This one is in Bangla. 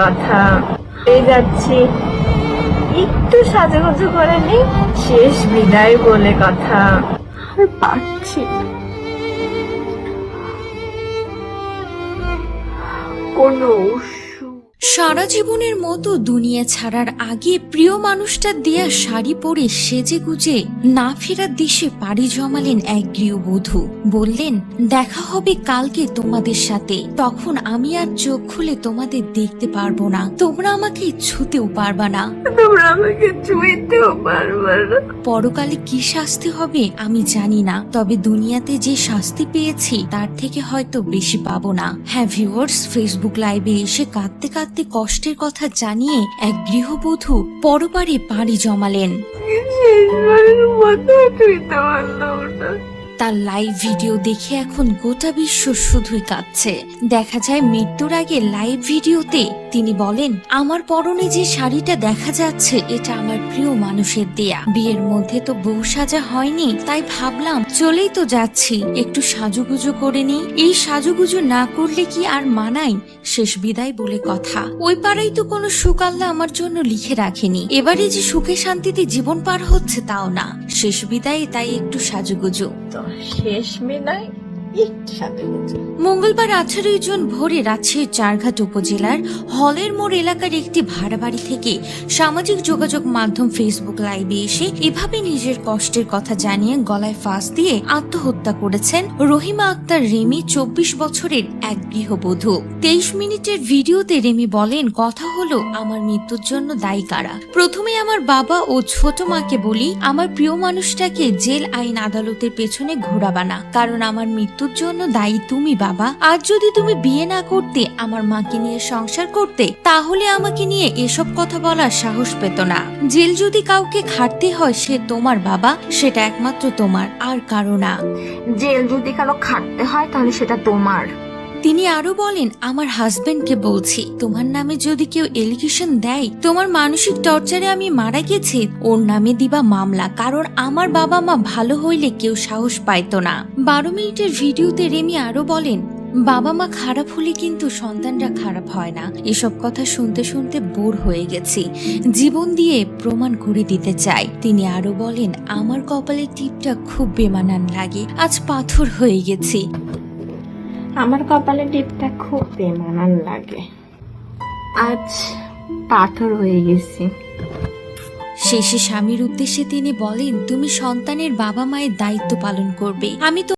কথা। এই যাচ্ছি। একটু সাজুগুজু করে নি শেষ বিদায় বলে কথা। পাচ্ছি। কোনো ওষুধ সারা জীবনের মতো দুনিয়া ছাড়ার আগে প্রিয় মানুষটার দেয়া শাড়ি পরে সেজে গুজে না ফেরার দেশে পাড়ি জমালেন এক গৃহবধূ। বললেন দেখা হবে কালকে তোমাদের সাথে। তখন আমি আর চোখ খুলে তোমাদের দেখতে পারব না। তোমরা আমাকে ছুতেও পারবা না। তোমরা আমাকে ছুঁইতেও পারবে না। পরকালে কি শাস্তি হবে আমি জানি না। তবে দুনিয়াতে যে শাস্তি পেয়েছি তার থেকে হয়তো বেশি পাবো না। হ্যাঁ ভিউয়ার্স ফেসবুক লাইভে এসে কাঁদতে কাঁদতে কষ্টের কথা জানিয়ে এক গৃহবধূ পরপারে পাড়ি জমালেন। তার লাইভ ভিডিও দেখে এখন গোটা বিশ্ব শুধুই কাঁদছে। দেখা যায় মৃত্যুর আগে লাইভ ভিডিওতে তিনি বলেন, আমার পরনে যে শাড়িটা দেখা যাচ্ছে, এটা আমার প্রিয় মানুষের দেয়া। বিয়ের মধ্যে তো বউ সাজা হয়নি, তাই ভাবলাম চলেই তো যাচ্ছি। একটু সাজুগুজু করে নি এই সাজুগুজু না করলে কি আর মানাই শেষ বিদায় বলে কথা। ওই পাড়াই তো কোনো সুখ আল্লাহ আমার জন্য লিখে রাখেনি। এবারে যে সুখে শান্তিতে জীবন পার হচ্ছে তাও না। শেষ বিদায়ে তাই একটু সাজুগুজু। শেষ মেলায় মঙ্গলবার আঠারোই জুন ভোরে রাজশাহীর চারঘাট উপজেলার হলের মোড় এলাকার একটি ভাড়া বাড়ি থেকে সামাজিক যোগাযোগ মাধ্যম ফেসবুক লাইভে এসে এভাবে নিজের কষ্টের কথা জানিয়ে গলায় ফাঁস দিয়ে আত্মহত্যা করেছেন রহিমা আক্তার রেমি, চব্বিশ বছরের এক গৃহবধূ। তেইশ মিনিটের ভিডিওতে রেমি বলেন, কথা হলো, আমার মৃত্যুর জন্য দায়ী কারা? প্রথমে আমার বাবা ও ছোট মাকে বলি, আমার প্রিয় মানুষটাকে জেল আইন আদালতের পেছনে ঘোরাবা না কারণ আমার মৃত্যুর জন্য দায়ী তুমি বাবা। আর যদি তুমি বিয়ে না করতে, আমার মাকে নিয়ে সংসার করতে, তাহলে আমাকে নিয়ে এসব কথা বলার সাহস পেত না। জেল যদি কাউকে খাটতে হয়, সে তোমার বাবা, সেটা একমাত্র তোমার, আর কারও না। জেল যদি কারও খাটতে হয়, তাহলে সেটা তোমার। তিনি আরও বলেন, আমার হাজবেন্ডকে বলছি, তোমার নামে যদি কেউ এলিগেশন দেয়, তোমার মানসিক টর্চারে আমি মারা গেছি। ওর নামে দিবা মামলা, কারণ আমার বাবা মা ভালো হইলে কেউ সাহস পাইতো না। বারো মিনিটের ভিডিওতে রেমি আরও বলেন বাবা মা খারাপ হলে কিন্তু সন্তানরা খারাপ হয় না। এসব কথা শুনতে শুনতে বোর হয়ে গেছি। জীবন দিয়ে প্রমাণ করে দিতে চাই। তিনি আরও বলেন, আমার কপালের টিপটা খুব বেমানান লাগে। আজ পাথর হয়ে গেছি। আমার কপালে টিপটা খুব বেমানান লাগে। আজ পাথর হয়ে গেছি। শেষে স্বামীর উদ্দেশ্যে তিনি বলেন, তুমি সন্তানের বাবা মায়ের দায়িত্ব পালন করবে। আমি তো